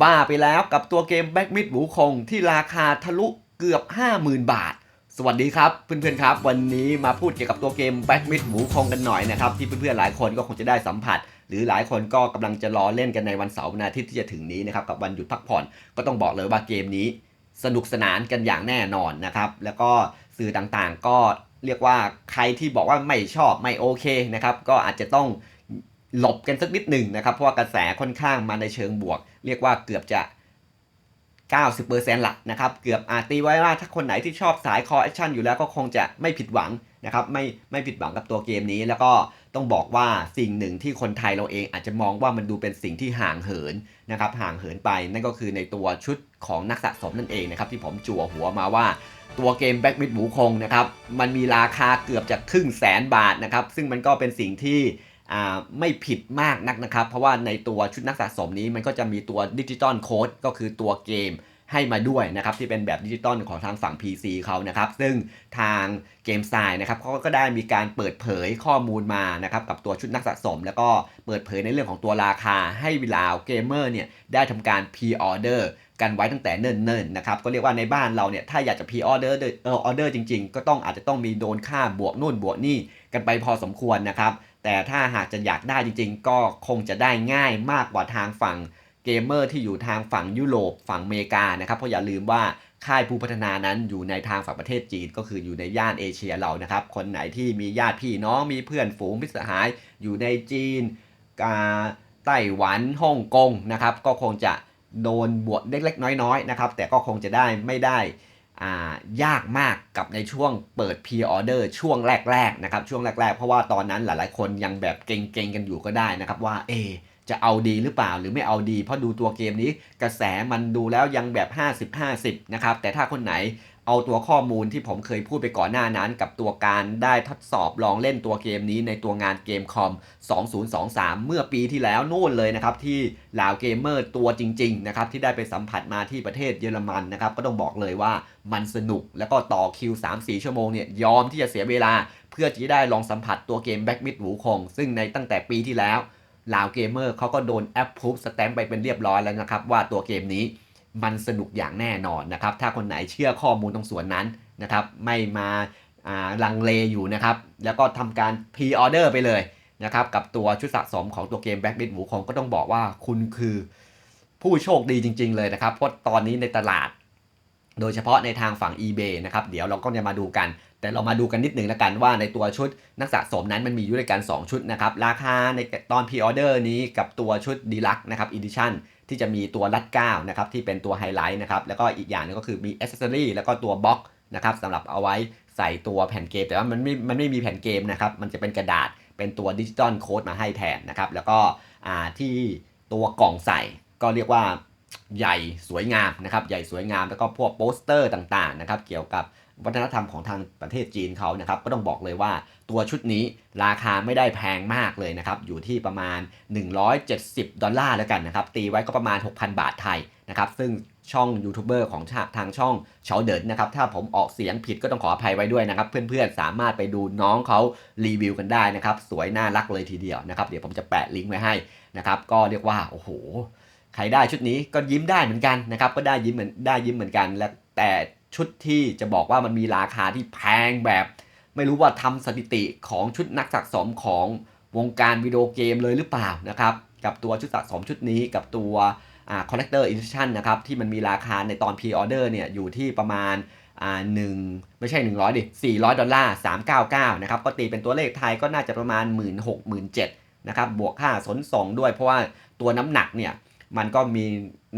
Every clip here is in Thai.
บ้าไปแล้วกับตัวเกมแบ็กมิดหมูคงที่ราคาทะลุเกือบ 50,000 บาท สวัสดีครับเพื่อนๆครับ วันนี้มาพูดเกี่ยวกับตัวเกมแบ็กมิดหมูคงกันหน่อยนะครับ ที่เพื่อนๆหลายคนก็คงจะได้สัมผัส หรือหลายคนก็กำลังจะรอเล่นกันในวันเสาร์วันอาทิตย์ที่จะถึงนี้นะครับกับวันหยุดพักผ่อนก็ต้องบอกเลยว่าเกมนี้ สนุกสนานกันอย่างแน่นอนนะครับแล้วก็สื่อต่างๆก็เรียกว่าใครที่บอกว่าไม่ชอบไม่โอเคนะครับก็อาจจะต้อง หลบกันสักนิดหนึ่งนะครับเพราะว่ากระแสค่อนข้างมาในเชิงบวก เรียกว่าเกือบจะ 90%ละนะครับเกือบอาจตีไว้ว่าถ้าคนไหนที่ชอบสายคอแอคชั่นอยู่แล้วก็คงจะไม่ผิดหวังนะครับไม่ไม่ผิดหวังกับตัวเกมนี้ แล้วก็ต้องบอกว่าสิ่งหนึ่งที่คนไทยเราเองอาจจะมองว่ามันดูเป็นสิ่งที่ห่างเหินนะครับห่างเหินไปนั่นก็คือในตัวชุดของนักสะสมนั่นเองนะครับที่ผมจั่วหัวมาว่าตัวเกมแบ็กมิดหมูคงนะครับมันมีราคาเกือบจะครึ่งแสนบาทนะครับซึ่งมันก็เป็นสิ่งที่ ไม่ผิดมากนักนะครับ เพราะว่าในตัวชุดนักสะสมนี้มันก็จะมีตัวดิจิตอลโค้ดก็คือตัวเกมให้มาด้วยนะครับ ที่เป็นแบบดิจิตอลของทางฝั่ง PC เขานะครับ ซึ่งทางเกมไซน์นะครับเขาก็ได้มีการเปิดเผยข้อมูลมานะครับกับตัวชุดนักสะสม แล้วก็เปิดเผยในเรื่องของตัวราคาให้เวลาเกมเมอร์เนี่ยได้ทำการ pre-order กันไว้ตั้งแต่เนิ่นๆนะครับก็เรียกว่าในบ้านเราเนี่ยถ้าอยากจะ pre-order เออ order จริง ๆ ก็ต้องอาจจะต้องมีโดนค่าบวกนู่นบวกนี่ กันไปพอสมควรนะครับ แต่ถ้าหากจะอยากได้จริงๆ ก็คงจะได้ง่ายมากกว่าทางฝั่งเกมเมอร์ที่อยู่ทางฝั่งยุโรปฝั่งอเมริกานะครับ เพราะอย่าลืมว่าค่ายผู้พัฒนานั้นอยู่ในทางฝั่งประเทศจีนก็คืออยู่ในย่านเอเชียเรานะครับ คนไหนที่มีญาติพี่น้องมีเพื่อนฝูงพิสหายอยู่ในจีนกาไต้หวันฮ่องกงนะครับ ก็คงจะโดนบวกเล็กๆ น้อยๆนะครับ แต่ก็คงจะได้ไม่ได้ ยากมากกับในช่วงเปิด pre order ช่วงแรกๆนะครับช่วงแรก ๆ เพราะว่าตอนนั้นหลายๆ คนยังแบบเก่งๆกันอยู่ก็ได้นะครับว่าเอจะเอาดีหรือเปล่าหรือไม่เอาดี เพราะดูตัวเกมนี้กระแสมันดูแล้วยังแบบ 50-50นะครับแต่ถ้าคนไหน เอาตัวข้อมูลที่ผมเคยพูดไปก่อนหน้านั้น กับตัวการได้ทดสอบลองเล่นตัวเกมนี้ในตัวงานเกมคอม 2023 เมื่อปีที่แล้วนู่นเลยนะครับ ที่ลาวเกมเมอร์ตัวจริงๆนะครับที่ได้ไปสัมผัสมาที่ประเทศเยอรมันนะครับ ก็ต้องบอกเลยว่ามันสนุกแล้วก็ต่อคิว 3-4 ชั่วโมงเนี่ยยอมที่จะเสียเวลา เพื่อที่ได้ลองสัมผัสตัวเกมแบ็กมิดหูคง ซึ่งในตั้งแต่ปีที่แล้วลาวเกมเมอร์เขาก็โดนแอปพูฟสแตมไปเป็นเรียบร้อยแล้วนะครับว่าตัวเกมนี้ มันสนุกอย่างแน่นอนนะครับ ถ้าคนไหนเชื่อข้อมูลตรงส่วนนั้นนะครับ ไม่มาลังเลอยู่นะครับ แล้วก็ทำการพรีออเดอร์ไปเลยนะครับ กับตัวชุดสะสมของตัวเกมแบ็กมิดหูคงก็ต้องบอกว่าคุณคือผู้โชคดีจริง ๆ เลยนะครับ เพราะตอนนี้ในตลาด โดยเฉพาะในทางฝั่ง eBay นะครับ เดี๋ยวเราก็จะมาดูกัน แต่เรามาดูกันนิดหนึ่งแล้วกันว่าในตัวชุดนักสะสมนั้นมันมีอยู่ด้วยกัน 2 ชุดนะครับ ราคาในตอนพ r ออเดอร์นี้กับตัวชุดดีลักนะครับอีดิชั่น ที่จะมีตัวรัดก้าวนะครับที่เป็นตัวไฮไลท์นะครับแล้วก็อีกอย่างหนึงก็คือมีอ c เซ s ซอรี่แล้วก็ตัวบล็อกนะครับสำหรับเอาไว้ใส่ตัวแผ่นเกม แต่ว่ามันไม่มันไม่มีแผ่นเกมนะครับมันจะเป็นกระดาษเป็นตัวดิจิตอลโค้ดมาให้แทนนะครับแล้วก็อ่าที่ตัวกล่องใส่ก็เรียกว่า ใหญ่สวยงามนะครับใหญ่สวยงามแล้วก็พวกโปสเตอร์ต่างๆนะครับเกี่ยวกับวัฒนธรรมของทางประเทศจีนเขานะครับก็ต้องบอกเลยว่าตัวชุดนี้ราคาไม่ได้แพงมากเลยนะครับอยู่ที่ประมาณ 170 ดอลลาร์แล้วกันนะครับตีไว้ก็ประมาณ 6,000 บาทไทยนะครับซึ่งช่องยูทูบเบอร์ของทางช่องเฉาเดินนะครับถ้าผมออกเสียงผิดก็ต้องขออภัยไว้ด้วยนะครับ เพื่อนๆสามารถไปดูน้องเขารีวิวกันได้นะครับสวยน่ารักเลยทีเดียวนะครับเดี๋ยวผมจะแปะลิงก์ไว้ให้นะครับก็เรียกว่าโอ้โห ใครได้ชุดนี้ก็ยิ้มได้เหมือนกันนะครับ ก็ได้ยิ้มเหมือนได้ยิ้มเหมือนกัน และแต่ชุดที่จะบอกว่ามันมีราคาที่แพงแบบ ไม่รู้ว่าทำสถิติของชุดนักสะสมของวงการวิดีโอเกมเลยหรือเปล่านะครับกับตัวชุดสะสมชุดนี้กับตัวอ่า collector edition นะครับที่มันมีราคาในตอน pre order เนี่ยอยู่ที่ประมาณหนึ่งไม่ใช่ 100 ดิ 400 ดอลลาร์ 399 นะครับ ก็ตีเป็นตัวเลขไทยก็น่าจะประมาณ 1 6 0 0 0 7นะครับ บวกค่าขนส่งด้วยเพราะว่าตัวน้ำหนักเนี่ย มันก็มี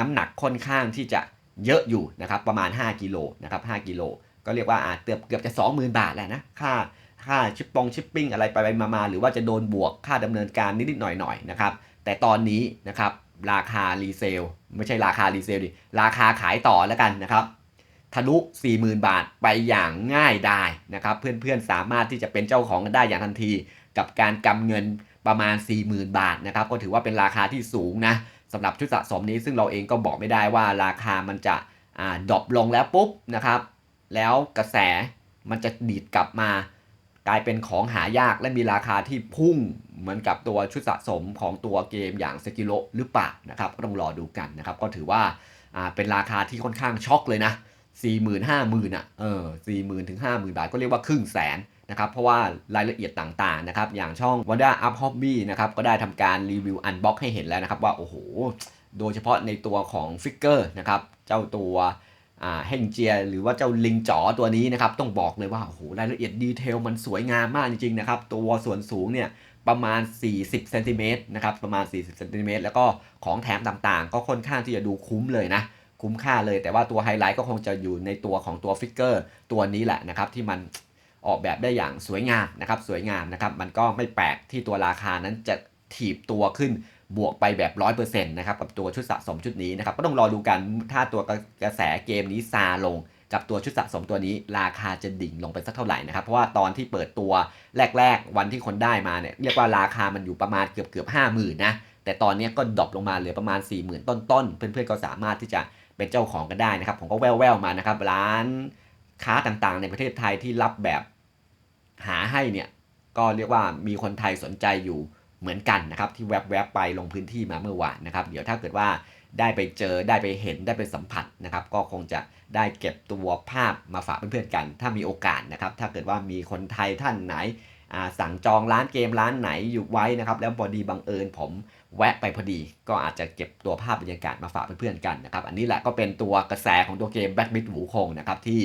น้ำหนักค่อนข้างที่จะเยอะอยู่นะครับประมาณ 5กิโลนะครับ5กิโลก็เรียกว่าอาจเกือบเกือบจะ 20,000 บาทแหละนะค่าค่าชิปปองชิปปิ้งอะไรไปไปมาหรือว่าจะโดนบวกค่าดำเนินการนิดๆหน่อยๆนะครับแต่ตอนนี้นะครับราคารีเซลไม่ใช่ราคารีเซลดิราคาขายต่อแล้วกันนะครับทะลุ 40,000 บาทไปอย่างง่ายได้นะครับเพื่อนๆสามารถที่จะเป็นเจ้าของกันได้อย่างทันที กับการกำเงินประมาณ 40,000 บาทนะครับก็ถือว่าเป็นราคาที่สูงนะ สำหรับชุดสะสมนี้ซึ่งเราเองก็บอกไม่ได้ว่าราคามันจะอ่าดรอปลงแล้วปุ๊บนะครับ แล้วกระแสมันจะดีดกลับมา กลายเป็นของหายากและมีราคาที่พุ่งเหมือนกับตัวชุดสะสมของตัวเกมอย่างสกิโลหรือเปล่านะครับก็ต้องรอดูกันนะครับก็ถือว่าอ่าเป็นราคาที่ค่อนข้างช็อกเลยนะ4 0 0 0 0 5 0 0 0 0อะเออ4 0 0 0 0ถึง50,000 บาทก็เรียกว่าครึ่งแสน นะครับเพราะว่ารายละเอียดต่างๆนะครับอย่างช่อง Wanda Up Hobby นะครับก็ได้ทำการรีวิวอันบ็อกให้เห็นแล้วนะครับว่าโอ้โหโดยเฉพาะในตัวของฟิกเกอร์นะครับเจ้าตัวอ่าเฮงเจีย หรือว่าเจ้าลิงจ๋อตัวนี้นะครับต้องบอกเลยว่าโอ้โหรายละเอียดดีเทลมันสวยงามมากจริงๆนะครับตัวส่วนสูงเนี่ยประมาณ 40เซนติเมตรนะครับประมาณ 40เซนติเมตรแล้วก็ของแถมต่างๆ ก็ค่อนข้างที่จะดูคุ้มเลยนะคุ้มค่าเลยแต่ว่าตัวไฮไลท์ก็คงจะอยู่ในตัวของตัวฟิกเกอร์ตัวนี้แหละนะครับที่มัน ออกแบบได้อย่างสวยงามนะครับสวยงามนะครับมันก็ไม่แปลกที่ตัวราคานั้นจะถีบตัวขึ้นบวกไปแบบ 100%นะครับกับตัวชุดสะสมชุดนี้นะครับก็ต้องรอดูกันถ้าตัวกระแสเกมนี้ซาลง กับตัวชุดสะสมตัวนี้ ราคาจะดิ่งลงไปสักเท่าไหร่นะครับเพราะว่าตอนที่เปิดตัวแรก ๆ วันที่คนได้มาเนี่ยเรียกว่าราคามันอยู่ประมาณเกือบเกือบห้าหมื่นนะแต่ตอนนี้ก็ดรอปลงมาเหลือประมาณ 4 0,000 ต้นๆ เพื่อนๆก็สามารถที่จะเป็นเจ้าของกันได้นะครับผมก็แววๆมานะครับร้านค้าต่างๆ ในประเทศไทยที่รับแบบ หาให้เนี่ยก็เรียกว่ามีคนไทยสนใจอยู่เหมือนกันนะครับที่แวบๆไปลงพื้นที่มาเมื่อวานนะครับเดี๋ยวถ้าเกิดว่าได้ไปเจอได้ไปเห็นได้ไปสัมผัสนะครับ ก็คงจะได้เก็บตัวภาพมาฝากเพื่อนๆกัน ถ้ามีโอกาสนะครับ ถ้าเกิดว่ามีคนไทยท่านไหนอ่าสั่งจองร้านเกมร้านไหนอยู่ไว้นะครับ แล้วพอดีบังเอิญผมแวะไปพอดี ก็อาจจะเก็บตัวภาพบรรยากาศมาฝากเพื่อนๆกันนะครับ อันนี้แหละก็เป็นตัวกระแสของตัวเกม Black Myth หูคงนะครับที่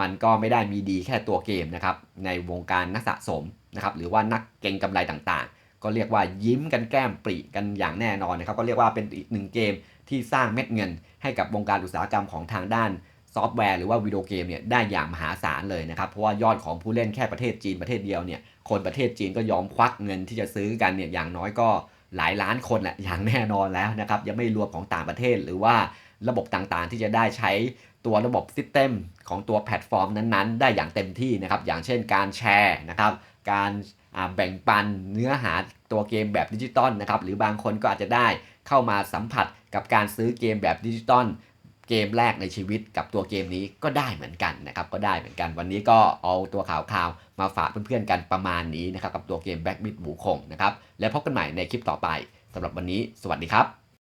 มันก็ไม่ได้มีดีแค่ตัวเกมนะครับในวงการนักสะสมนะครับหรือว่านักเก็งกำไรต่างๆ ก็เรียกว่ายิ้มกันแก้มปรีกันอย่างแน่นอนนะครับก็เรียกว่าเป็นอีกหนึ่งเกมที่สร้างเม็ดเงิน ให้กับวงการอุตสาหกรรมของทางด้านซอฟต์แวร์หรือว่าวิดีโอเกมเนี่ยได้อย่างมหาศาลเลยนะครับเพราะว่ายอดของผู้เล่นแค่ประเทศจีนประเทศเดียวเนี่ยคนประเทศจีนก็ยอมควักเงินที่จะซื้อกันเนี่ยอย่างน้อยก็หลายล้านคนแหละอย่างแน่นอนแล้วนะครับยังไม่รวมของต่างประเทศหรือว่าระบบต่างๆ ที่จะได้ใช้ ตัวระบบซิสเต็มของตัวแพลตฟอร์มนั้นๆ ได้อย่างเต็มที่นะครับ อย่างเช่นการแชร์นะครับ การแบ่งปันเนื้อหาตัวเกมแบบดิจิตอลนะครับ หรือบางคนก็อาจจะได้เข้ามาสัมผัสกับการซื้อเกมแบบดิจิตอลเกมแรกในชีวิตกับตัวเกมนี้ก็ได้เหมือนกันนะครับ ก็ได้เหมือนกันวันนี้ก็เอาตัวข่าวๆมาฝากเพื่อนๆกันประมาณนี้นะครับ กับตัวเกม Black Myth หมูคงนะครับ แล้วพบกันใหม่ในคลิปต่อไปสำหรับวันนี้ สวัสดีครับ